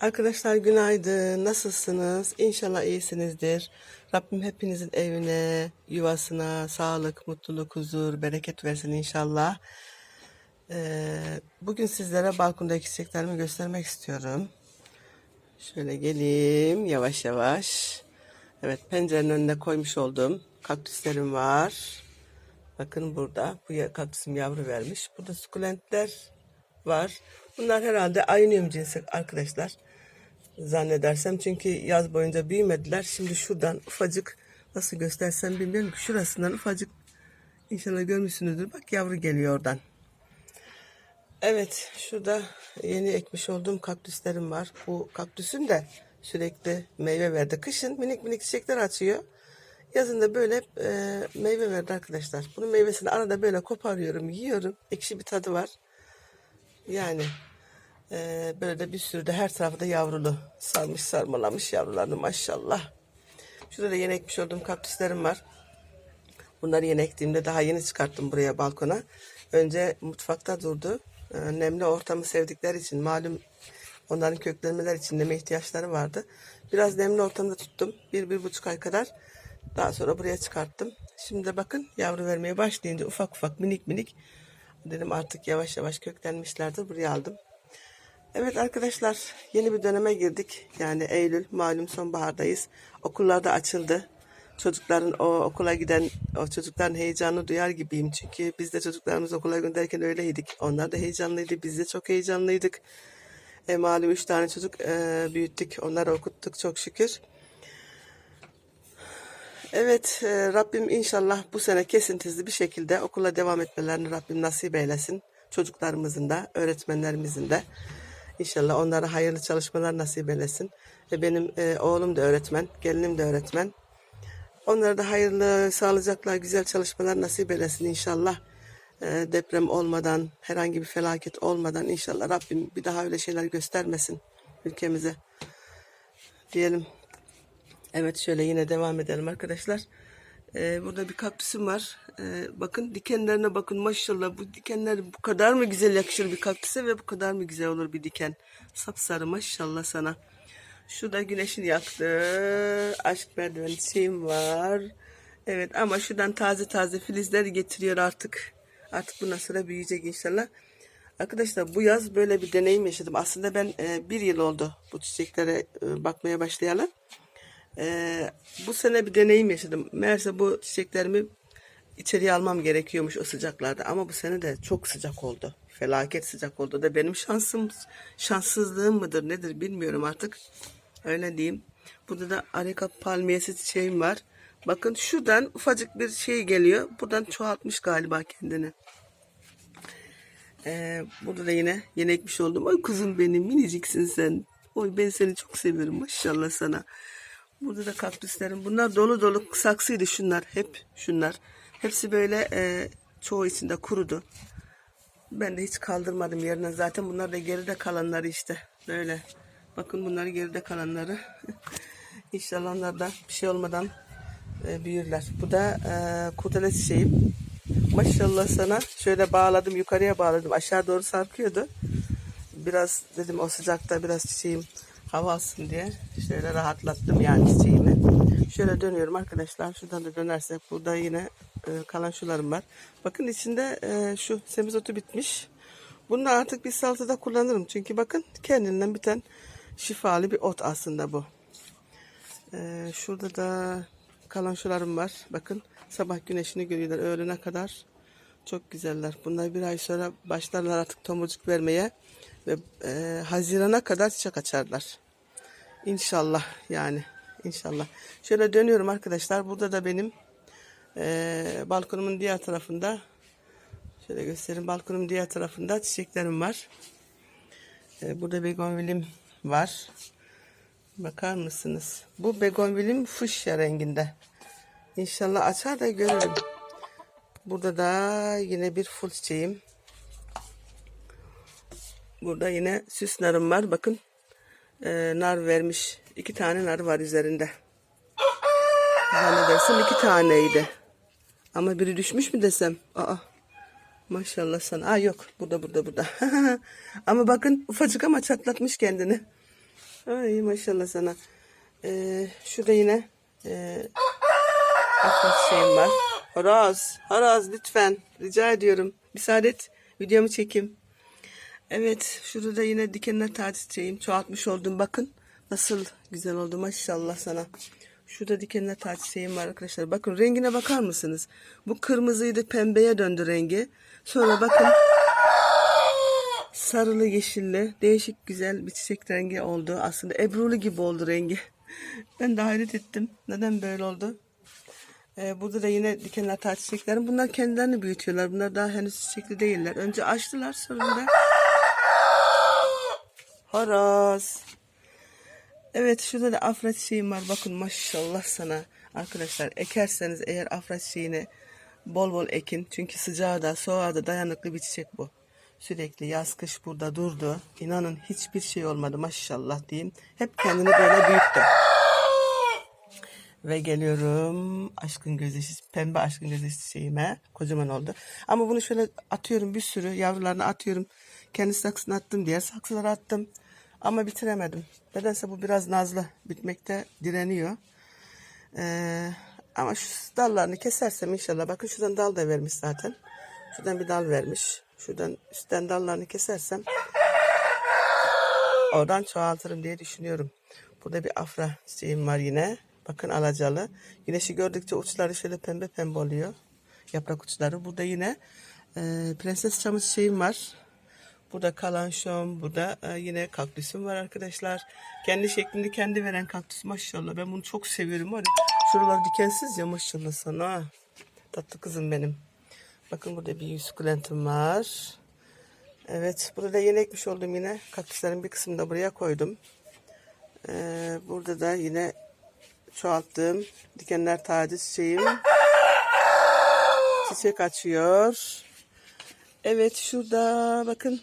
Arkadaşlar günaydın. Nasılsınız? İnşallah iyisinizdir. Rabbim hepinizin evine, yuvasına sağlık, mutluluk, huzur, bereket versin inşallah. Ee, bugün sizlere balkondaki çiçeklerimi göstermek istiyorum. Şöyle geleyim yavaş yavaş. Evet pencerenin önüne koymuş olduğum kaktüslerim var. Bakın burada bu kaktüsüm yavru vermiş. Burada sukulentler var. Bunlar herhalde ayınıyorum cinsi arkadaşlar. Zannedersem çünkü yaz boyunca büyümediler. Şimdi şuradan ufacık nasıl göstersem bilmiyorum ki şurasından ufacık inşallah görmüşsünüzdür. Bak yavru geliyor oradan. Evet şurada yeni ekmiş olduğum kaktüslerim var. Bu kaktüsüm de sürekli meyve verdi. Kışın minik minik çiçekler açıyor. Yazın da böyle e, meyve verdi arkadaşlar. Bunun meyvesini arada böyle koparıyorum, yiyorum. Ekşi bir tadı var. Yani e, böyle bir sürü de her tarafı da yavrulu. Sarmış sarmalamış yavrularını maşallah. Şurada da yeni ekmiş olduğum kaktüslerim var. Bunları yeni ektiğimde daha yeni çıkarttım buraya balkona. Önce mutfakta durdu. E, nemli ortamı sevdikleri için malum onların köklenmeler için neme ihtiyaçları vardı. Biraz nemli ortamda tuttum. Bir, bir buçuk ay kadar. Daha sonra buraya çıkarttım. Şimdi de bakın yavru vermeye başlayınca ufak ufak minik minik dedim artık yavaş yavaş köklenmişlerdir. Buraya aldım. Evet arkadaşlar yeni bir döneme girdik. Yani Eylül malum sonbahardayız. Okullar da açıldı. Çocukların o okula giden o çocukların heyecanını duyar gibiyim. Çünkü biz de çocuklarımızı okula gönderirken öyleydik. Onlar da heyecanlıydı. Biz de çok heyecanlıydık. E, malum üç tane çocuk e, büyüttük. Onları okuttuk çok şükür. Evet e, Rabbim inşallah bu sene kesintisiz bir şekilde okula devam etmelerini Rabbim nasip eylesin. Çocuklarımızın da öğretmenlerimizin de inşallah onlara hayırlı çalışmalar nasip eylesin. Ve benim e, oğlum da öğretmen, gelinim de öğretmen. Onlara da hayırlı, sağlıcakla güzel çalışmalar nasip eylesin inşallah. E, deprem olmadan, herhangi bir felaket olmadan inşallah Rabbim bir daha öyle şeyler göstermesin ülkemize. Diyelim. Evet şöyle yine devam edelim arkadaşlar. Ee, burada bir kaktüsüm var. Ee, bakın dikenlerine bakın maşallah bu dikenler bu kadar mı güzel yakışır bir kaktüse ve bu kadar mı güzel olur bir diken. Sapsarı maşallah sana. Şurada güneşin yaktığı aşk merdiveni çiçeğim var. Evet ama şuradan taze taze filizler getiriyor artık. Artık bundan sonra büyüyecek inşallah. Arkadaşlar bu yaz böyle bir deneyim yaşadım. Aslında ben e, bir yıl oldu bu çiçeklere e, bakmaya başlayalı. Ee, bu sene bir deneyim yaşadım. Meğerse bu çiçeklerimi içeriye almam gerekiyormuş o sıcaklarda. Ama bu sene de çok sıcak oldu. Felaket sıcak oldu da benim şansım, şanssızlığım mıdır nedir bilmiyorum artık. Öyle diyeyim. Burada da areka palmiyesi çiçeğim var. Bakın şuradan ufacık bir şey geliyor. Buradan çoğaltmış galiba kendini. Ee, burada da yine yeni ekmiş oldum. Ay kuzum benim miniciksin sen. Oy ben seni çok seviyorum maşallah sana. Burada da kaktüslerim. Bunlar dolu dolu saksıydı şunlar. Hep şunlar. Hepsi böyle e, çoğu içinde kurudu. Ben de hiç kaldırmadım yerine. Zaten bunlar da geride kalanları işte. Böyle. Bakın bunlar geride kalanları. İnşallah onlar da bir şey olmadan e, büyürler. Bu da e, kurdele çiçeğim. Maşallah sana. Şöyle bağladım. Yukarıya bağladım. Aşağı doğru sarkıyordu. Biraz dedim o sıcakta biraz çiçeğim hava alsın diye şöyle rahatlattım yani çiçeğimi. Şöyle dönüyorum arkadaşlar. Şuradan da dönersek burada yine e, kalan şularım var. Bakın içinde e, şu semizotu bitmiş. Bunu artık bir salatada kullanırım. Çünkü bakın kendinden biten şifalı bir ot aslında bu. E, şurada da kalan şularım var. Bakın sabah güneşini görüyorlar öğlene kadar. Çok güzeller. Bunlar bir ay sonra başlarlar artık tomurcuk vermeye ve e, Haziran'a kadar çiçek açarlar. İnşallah yani inşallah. Şöyle dönüyorum arkadaşlar. Burada da benim e, balkonumun diğer tarafında şöyle göstereyim. Balkonumun diğer tarafında çiçeklerim var. E, burada begonvilim var. Bakar mısınız? Bu begonvilim fuşya renginde. İnşallah açar da görürüm. Burada da yine bir full çiçeğim. Burada yine süs narım var. Bakın e, nar vermiş. İki tane nar var üzerinde. Zannedersem iki taneydi. Ama biri düşmüş mü desem? Aa, maşallah sana. Aa yok burada burada burada. ama bakın ufacık ama çatlatmış kendini. Ay maşallah sana. Ee, şurada yine e, afra şeyim var. Horoz, horoz lütfen rica ediyorum. Müsaade et videomu çekeyim. Evet şurada yine dikenler tatil çiçeğim. Çoğaltmış oldum bakın. Nasıl güzel oldu maşallah sana. Şurada dikenler tatil çiçeğim var arkadaşlar. Bakın rengine bakar mısınız? Bu kırmızıydı pembeye döndü rengi. Sonra bakın sarılı yeşilli değişik güzel bir çiçek rengi oldu. Aslında ebrulu gibi oldu rengi. Ben de hayret ettim. Neden böyle oldu? Ee, burada da yine dikenler tatil çiçeklerim. Bunlar kendilerini büyütüyorlar. Bunlar daha henüz çiçekli değiller. Önce açtılar sonra da horoz. Evet şurada da afra çiçeğim var. Bakın maşallah sana. Arkadaşlar ekerseniz eğer afra çiçeğini bol bol ekin. Çünkü sıcağa da soğuğa da dayanıklı bir çiçek bu. Sürekli yaz kış burada durdu. İnanın hiçbir şey olmadı maşallah diyeyim. Hep kendini böyle büyüttü. Ve geliyorum aşkın gözyaşı, pembe aşkın gözyaşı çiçeğime. Kocaman oldu. Ama bunu şöyle atıyorum bir sürü yavrularını atıyorum. Kendi saksına attım, diğer saksılara attım. Ama bitiremedim. Nedense bu biraz nazlı. Bitmekte direniyor. Ee, ama şu dallarını kesersem inşallah. Bakın şuradan dal da vermiş zaten. Şuradan bir dal vermiş. Şuradan üstten dallarını kesersem oradan çoğaltırım diye düşünüyorum. Burada bir afra çiçeğim var yine. Bakın alacalı. Güneşi gördükçe uçları şöyle pembe pembe oluyor. Yaprak uçları. Burada yine e, prenses çamı çiçeğim var. Burada kalanşom, burada e, yine kaktüsüm var arkadaşlar. Kendi şeklini kendi veren kaktüs maşallah. Ben bunu çok seviyorum. Var ya, şuralar dikensiz ya maşallah sana. Tatlı kızım benim. Bakın burada bir sukulentim var. Evet burada da yeni ekmiş oldum yine. Kaktüslerin bir kısmını da buraya koydum. Ee, burada da yine çoğalttığım dikenler tacı çiçeğim. Çiçek açıyor. Evet şurada bakın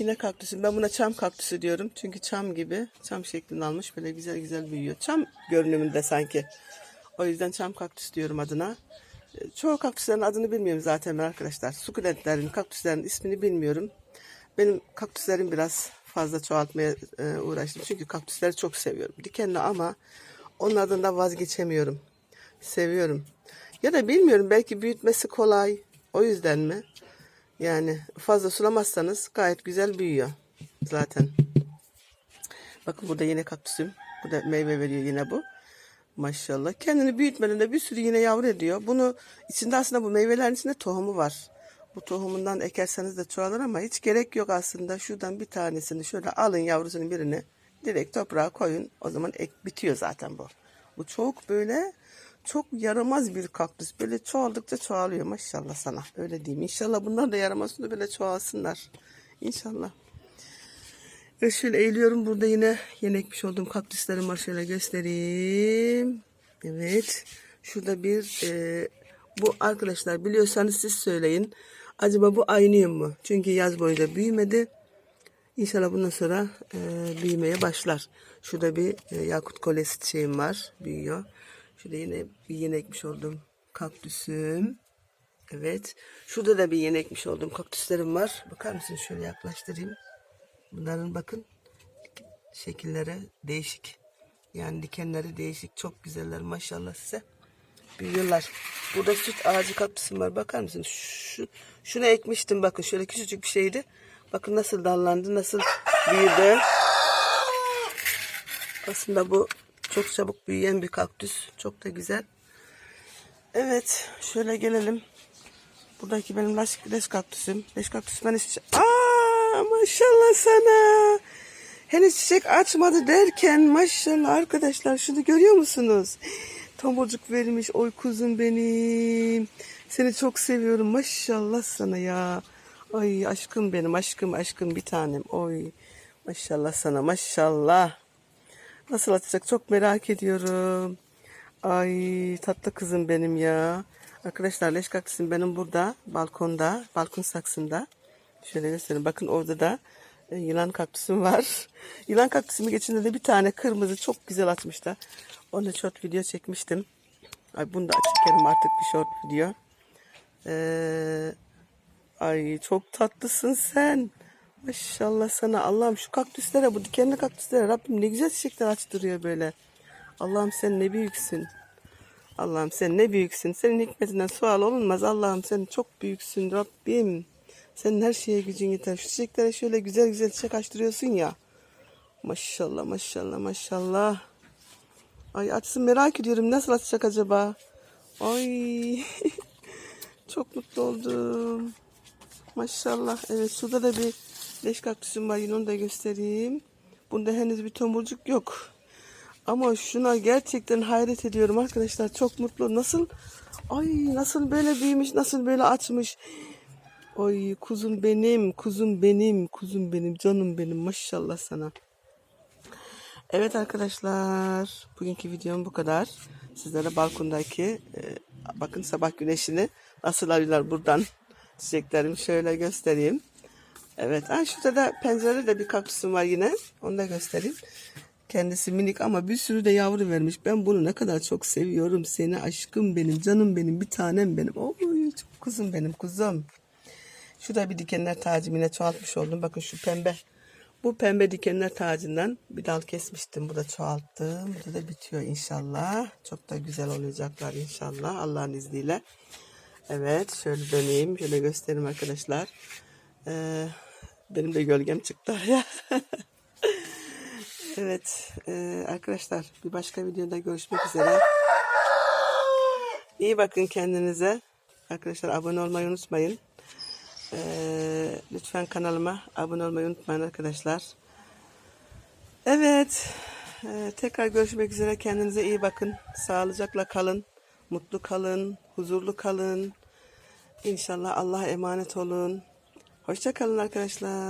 yine kaktüsüm. Ben buna çam kaktüsü diyorum. Çünkü çam gibi çam şeklini almış. Böyle güzel güzel büyüyor. Çam görünümünde sanki. O yüzden çam kaktüs diyorum adına. Çoğu kaktüslerin adını bilmiyorum zaten arkadaşlar. Sukulentlerin, kaktüslerin ismini bilmiyorum. Benim kaktüslerim biraz fazla çoğaltmaya e, uğraştım. Çünkü kaktüsleri çok seviyorum. Dikenli ama onlardan da vazgeçemiyorum. Seviyorum. Ya da bilmiyorum belki büyütmesi kolay. O yüzden mi? Yani fazla sulamazsanız gayet güzel büyüyor zaten. Bakın burada yine kaktüsüm. Bu da meyve veriyor yine bu. Maşallah. Kendini büyütmeden de bir sürü yine yavru ediyor. Bunu içinde aslında bu meyvelerin içinde tohumu var. Bu tohumundan ekerseniz de çoğalır ama hiç gerek yok aslında. Şuradan bir tanesini şöyle alın yavrusunun birini. Direkt toprağa koyun. O zaman ek bitiyor zaten bu. Bu çok böyle çok yaramaz bir kaktüs. Böyle çoğaldıkça çoğalıyor maşallah sana. Öyle diyeyim. İnşallah bunlar da yaramazsın böyle çoğalsınlar. İnşallah. Ve şöyle eğiliyorum. Burada yine yeni ekmiş olduğum kaktüslerim var. Şöyle göstereyim. Evet. Şurada bir e, bu arkadaşlar biliyorsanız siz söyleyin. Acaba bu aynıyım mu? Çünkü yaz boyunca büyümedi. İnşallah bundan sonra e, büyümeye başlar. Şurada bir e, yakut kolesi çiçeğim var. Büyüyor. Şurada yine bir yeni ekmiş olduğum kaktüsüm. Evet. Şurada da bir yeni ekmiş olduğum kaktüslerim var. Bakar mısınız? Şöyle yaklaştırayım. Bunların bakın şekilleri değişik. Yani dikenleri değişik. Çok güzeller maşallah size. Büyüyorlar. Burada süt ağacı kaktüsüm var. Bakar mısınız? Şu, şunu ekmiştim bakın. Şöyle küçücük bir şeydi. Bakın nasıl dallandı. Nasıl büyüdü. Aslında bu çok çabuk büyüyen bir kaktüs. Çok da güzel. Evet. Şöyle gelelim. Buradaki benim leş, kaktüsüm. Leş kaktüsü ben hiç... Aa, maşallah sana. Henüz çiçek açmadı derken maşallah arkadaşlar şunu görüyor musunuz? Tomurcuk vermiş. Oy kuzum benim. Seni çok seviyorum. Maşallah sana ya. Ay aşkım benim aşkım aşkım bir tanem. Oy maşallah sana maşallah. Nasıl atacak çok merak ediyorum. Ay tatlı kızım benim ya. Arkadaşlar leş kaktüsüm benim burada balkonda, balkon saksında. Şöyle göstereyim. Bakın orada da e, yılan kaktüsüm var. Yılan kaktüsümü geçinde de bir tane kırmızı çok güzel açmıştı. Onu short video çekmiştim. Ay bunu da çekerim artık bir short video. Ee, ay çok tatlısın sen. Maşallah sana Allah'ım şu kaktüslere bu dikenli kaktüslere Rabbim ne güzel çiçekler açtırıyor böyle. Allah'ım sen ne büyüksün. Allah'ım sen ne büyüksün. Senin hikmetinden sual olunmaz. Allah'ım sen çok büyüksün Rabbim. Senin her şeye gücün yeter. Şu çiçeklere şöyle güzel güzel çiçek açtırıyorsun ya. Maşallah maşallah maşallah. Ay açsın merak ediyorum. Nasıl açacak acaba? Ay. çok mutlu oldum. Maşallah. Evet şurada da bir leş kaktüsüm var. Yine onu da göstereyim. Bunda henüz bir tomurcuk yok. Ama şuna gerçekten hayret ediyorum arkadaşlar. Çok mutlu. Nasıl? Ay nasıl böyle büyümüş, nasıl böyle açmış. Ay kuzum benim, kuzum benim, kuzum benim, canım benim. Maşallah sana. Evet arkadaşlar, bugünkü videom bu kadar. Sizlere balkondaki, e, bakın sabah güneşini nasıl alıyorlar buradan. Çiçeklerimi şöyle göstereyim. Evet, ha, şurada da pencerede de bir kaktüsüm var yine. Onu da göstereyim. Kendisi minik ama bir sürü de yavru vermiş. Ben bunu ne kadar çok seviyorum. Seni aşkım benim, canım benim, bir tanem benim. Oy çok kuzum benim, kuzum. Şurada bir dikenler tacım yine çoğaltmış oldum. Bakın şu pembe. Bu pembe dikenler tacından bir dal kesmiştim. Bu da çoğalttım. Bu da bitiyor inşallah. Çok da güzel olacaklar inşallah Allah'ın izniyle. Evet şöyle döneyim. Şöyle göstereyim arkadaşlar. Ee, benim de gölgem çıktı ya. evet e, arkadaşlar bir başka videoda görüşmek üzere. İyi bakın kendinize. Arkadaşlar abone olmayı unutmayın. Ee, lütfen kanalıma abone olmayı unutmayın arkadaşlar. Evet. ee, tekrar görüşmek üzere. Kendinize iyi bakın. Sağlıcakla kalın. Mutlu kalın. Huzurlu kalın. İnşallah Allah'a emanet olun. Hoşça kalın arkadaşlar.